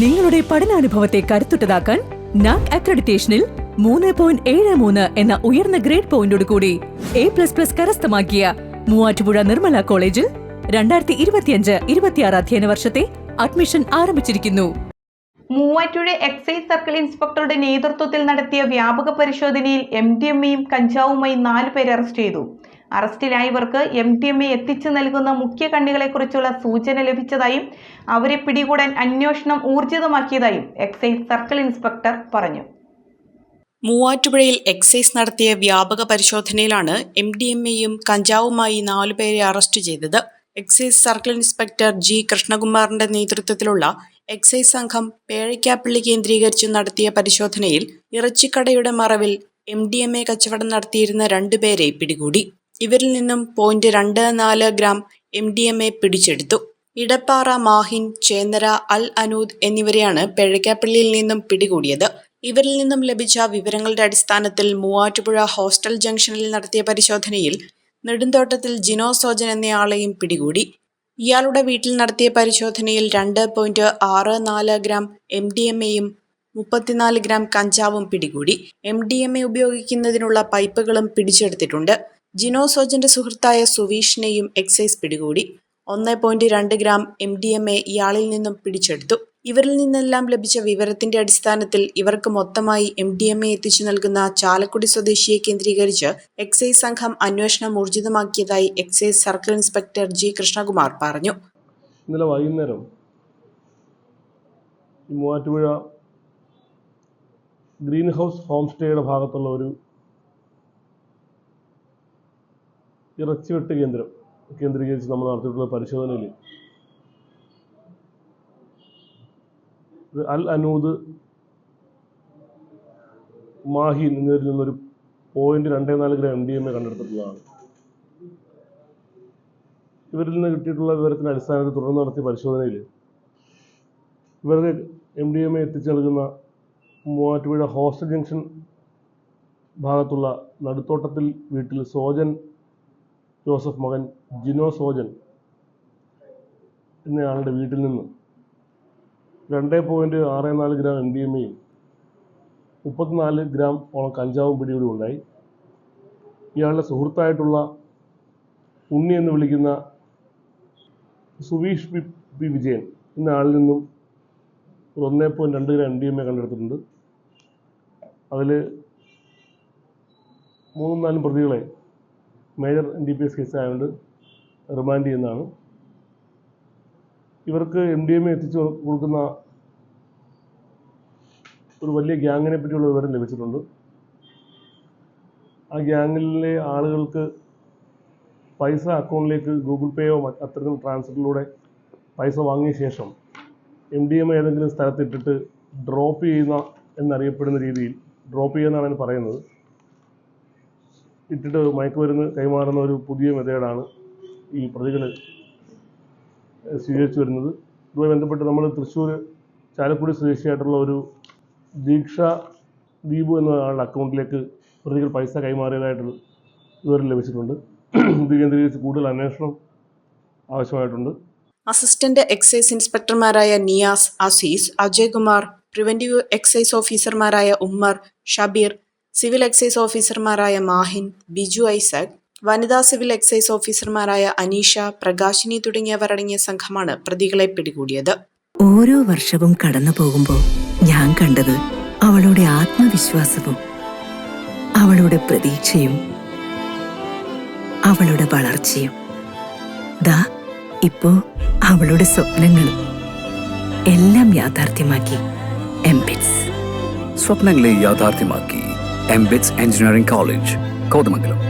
നിങ്ങളുടെ പഠനാനുഭവത്തെ കരുത്തുറ്റതാക്കാൻ നാക് അക്രഡിറ്റേഷനിൽ മൂന്ന് പോയിന്റ് ഏഴ് മൂന്ന് എന്ന ഉയർന്ന ഗ്രേഡ് പോയിന്റോട് കൂടി എ പ്ലസ് പ്ലസ് കരസ്ഥമാക്കിയ മൂവാറ്റുപുഴ നിർമ്മല കോളേജിൽ രണ്ടായിരത്തി ഇരുപത്തിയഞ്ച് ഇരുപത്തിയാറ് അധ്യയന വർഷത്തെ അഡ്മിഷൻ ആരംഭിച്ചിരിക്കുന്നു. മൂവാറ്റുപുഴ എക്സൈസ് സർക്കിൾ ഇൻസ്പെക്ടറുടെ നേതൃത്വത്തിൽ നടത്തിയ വ്യാപക പരിശോധനയിൽ എം ഡി എം എയും കഞ്ചാവുമായി നാല് പേരെ അറസ്റ്റ് ചെയ്തു. അറസ്റ്റിലായവർക്ക് എം ഡി എം എ എത്തിച്ചു നൽകുന്ന മുഖ്യ കണ്ണികളെക്കുറിച്ചുള്ള സൂചന ലഭിച്ചതായും അവരെ പിടികൂടാൻ അന്വേഷണം ഊർജിതമാക്കിയതായും എക്സൈസ് സർക്കിൾ ഇൻസ്പെക്ടർ പറഞ്ഞു. മൂവാറ്റുപുഴയിൽ എക്സൈസ് നടത്തിയ വ്യാപക പരിശോധനയിലാണ് എം ഡി എം എയും കഞ്ചാവുമായി നാലുപേരെ അറസ്റ്റ് ചെയ്തത്. എക്സൈസ് സർക്കിൾ ഇൻസ്പെക്ടർ ജി കൃഷ്ണകുമാറിന്റെ നേതൃത്വത്തിലുള്ള എക്സൈസ് സംഘം പേഴയ്ക്കാപ്പള്ളി കേന്ദ്രീകരിച്ച് നടത്തിയ പരിശോധനയിൽ ഇറച്ചിക്കടയുടെ മറവിൽ എം ഡി എം എ കച്ചവടം നടത്തിയിരുന്ന രണ്ടുപേരെ പിടികൂടി. ഇവരിൽ നിന്നും പോയിന്റ് രണ്ട് നാല് gram M D M A പിടിച്ചെടുത്തു. ഇടപ്പാറ മാഹിൻ ചേന്നര അൽ അനൂദ് എന്നിവരെയാണ് പെഴക്കാപ്പള്ളിയിൽ നിന്നും പിടികൂടിയത്. ഇവരിൽ നിന്നും ലഭിച്ച വിവരങ്ങളുടെ അടിസ്ഥാനത്തിൽ മൂവാറ്റുപുഴ ഹോസ്റ്റൽ ജംഗ്ഷനിൽ നടത്തിയ പരിശോധനയിൽ നെടുന്തോട്ടത്തിൽ ജിനോ സോജൻ എന്നയാളെയും പിടികൂടി. ഇയാളുടെ വീട്ടിൽ നടത്തിയ പരിശോധനയിൽ രണ്ട് പോയിന്റ് ആറ് നാല് ഗ്രാം എം ഡി എം എയും മുപ്പത്തിനാല് ഗ്രാം കഞ്ചാവും പിടികൂടി. എം ഡി എം എ ഉപയോഗിക്കുന്നതിനുള്ള പൈപ്പുകളും പിടിച്ചെടുത്തിട്ടുണ്ട്. ജിനോ സോജന്റെ സുഹൃത്തായ സുവീഷിനെയും എക്സൈസ് പിടികൂടി. ഒന്ന് പോയിന്റ് രണ്ട് gram M D M A ഇയാളിൽ നിന്നും പിടിച്ചെടുത്തു. ഇവരിൽ നിന്നെല്ലാം ലഭിച്ച വിവരത്തിന്റെ അടിസ്ഥാനത്തിൽ ഇവർക്ക് മൊത്തമായി എം ഡി എം എ എത്തിച്ചു നൽകുന്ന ചാലക്കുടി സ്വദേശിയെ കേന്ദ്രീകരിച്ച് എക്സൈസ് സംഘം അന്വേഷണം ഊർജിതമാക്കിയതായി excise circle inspector G. Krishnakumar പറഞ്ഞു. ഇന്നലെ വൈകുന്നേരം മൂവാറ്റുപുഴ ഗ്രീൻ ഹൗസ് ഹോം സ്റ്റേയുടെ ഭാഗത്തുള്ള ഒരു ഇറച്ചിവെട്ട് കേന്ദ്രം കേന്ദ്രീകരിച്ച് നമ്മൾ നടത്തിയിട്ടുള്ള പരിശോധനയിൽ അൽ അനൂദ് മാഹി എന്നിവരിൽ നിന്നൊരു പോയിന്റ് രണ്ട് നാല് ഗ്രാം ഡി എം എ കണ്ടെടുത്തിട്ടുള്ളതാണ്. ഇവരിൽ നിന്ന് കിട്ടിയിട്ടുള്ള വിവരത്തിന്റെ അടിസ്ഥാനത്തിൽ തുടർന്ന് നടത്തിയ പരിശോധനയിൽ ഇവരുടെ എം ഡി എം എ എത്തിച്ചു നൽകുന്ന മൂവാറ്റുപുഴ ഹോസ്റ്റൽ ജംഗ്ഷൻ ഭാഗത്തുള്ള നടുത്തോട്ടത്തിൽ വീട്ടിൽ സോജൻ ജോസഫ് മകൻ ജിനോ സോജൻ എന്നയാളുടെ വീട്ടിൽ നിന്ന്. രണ്ട് പോയിന്റ് ആറ് നാല് ഗ്രാം എം ഡി എം എയും മുപ്പത്തിനാല് ഗ്രാം ഓളം കഞ്ചാവും പിടികൂടി ഉണ്ടായി. ഇയാളുടെ സുഹൃത്തായിട്ടുള്ള ഉണ്ണി എന്ന് വിളിക്കുന്ന സുവീഷ് പി വിജയൻ എന്ന ആളിൽ നിന്നും ഒരു ഒന്നേ പോയിന്റ് രണ്ട് gram M D M A കണ്ടെടുത്തിട്ടുണ്ട്. അതിൽ മൂന്നും നാലും പ്രതികളെ major N D P S case ആയതുകൊണ്ട് റിമാൻഡ് ചെയ്യുന്നതാണ്. ഇവർക്ക് എം ഡി എം എത്തിച്ചു കൊടുക്കുന്ന ഒരു വലിയ ഗ്യാങ്ങിനെ പറ്റിയുള്ള വിവരം ലഭിച്ചിട്ടുണ്ട്. ആ ഗ്യാങ്ങിലെ ആളുകൾക്ക് പൈസ അക്കൗണ്ടിലേക്ക് ഗൂഗിൾ പേയോ അത്തരത്തിൽ അത്തരം ട്രാൻസ്ഫറിലൂടെ പൈസ വാങ്ങിയ ശേഷം എം ഡി എം ഏതെങ്കിലും സ്ഥലത്തിട്ടിട്ട് ഡ്രോപ്പ് ചെയ്യുന്ന എന്നറിയപ്പെടുന്ന രീതിയിൽ ഡ്രോപ്പ് ചെയ്യുന്നതാണ് പറയുന്നത്. ഇട്ടിട്ട് മയക്കുമരുന്ന് കൈമാറുന്ന ഒരു പുതിയ മെത്തേഡാണ് ഈ പ്രതികൾ സ്വീകരിച്ചു വരുന്നത്. ഇതുമായി ബന്ധപ്പെട്ട് നമ്മൾ തൃശ്ശൂർ ചാലക്കുടി സ്വദേശിയായിട്ടുള്ള ഒരു ദീക്ഷ ദീപു എന്ന ആളുടെ അക്കൗണ്ടിലേക്ക് പ്രതികൾ പൈസ കൈമാറിയതായിട്ട് വിവരം ലഭിച്ചിട്ടുണ്ട്. ഇത് കേന്ദ്രീകരിച്ച് കൂടുതൽ അന്വേഷണം ആവശ്യമായിട്ടുണ്ട്. അസിസ്റ്റന്റ് എക്സൈസ് ഇൻസ്പെക്ടർമാരായ നിയാസ് അസീസ് അജയ്കുമാർ പ്രിവന്റീവ് എക്സൈസ് ഓഫീസർമാരായ ഉമ്മർ ഷബീർ സിവിൽ എക്സൈസ് ഓഫീസർമാരായ മാഹിൻ ബിജു ഐസക് വനിതാ സിവിൽ എക്സൈസ് ഓഫീസർമാരായ അനീഷ പ്രകാശിനി തുടങ്ങിയവർ അടങ്ങിയ സംഘമാണ് പ്രതികളെ പിടികൂടിയത്. ഓരോ വർഷവും കടന്നു പോകുമ്പോൾ ഞാൻ കണ്ടത് അവളുടെ ആത്മവിശ്വാസവും അവളുടെ പ്രതീക്ഷയും അവളുടെ വളർച്ചയും. ദാ ഇപ്പോ അവളുടെ സ്വപ്നങ്ങളും എല്ലാം യാഥാർത്ഥ്യമാക്കി. എംപിറ്റ്സ് സ്വപ്നങ്ങളെ യാഥാർത്ഥ്യമാക്കി. MBITS engineering college Kothamangalam.